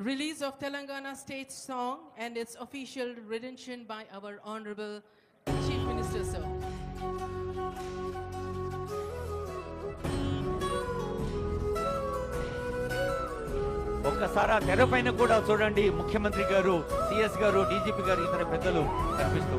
release of Telangana state song and its official rendition by our Honorable Chief Minister, sir. ఒక్కసారి ఆ తెర పైన కూడా చూడండి ముఖ్యమంత్రి గారు సిఎస్ గారు డీజీపీ గారు ఇతర పెద్దలు కనిపిస్తూ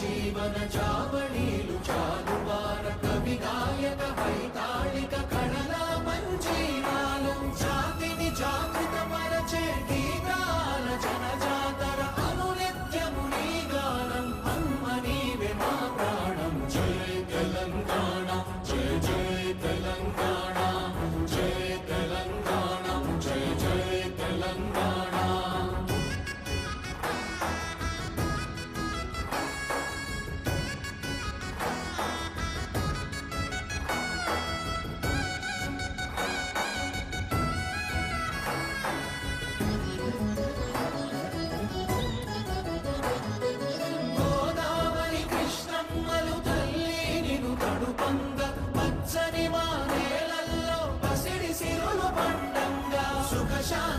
జీవన చావణీలు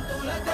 tanto la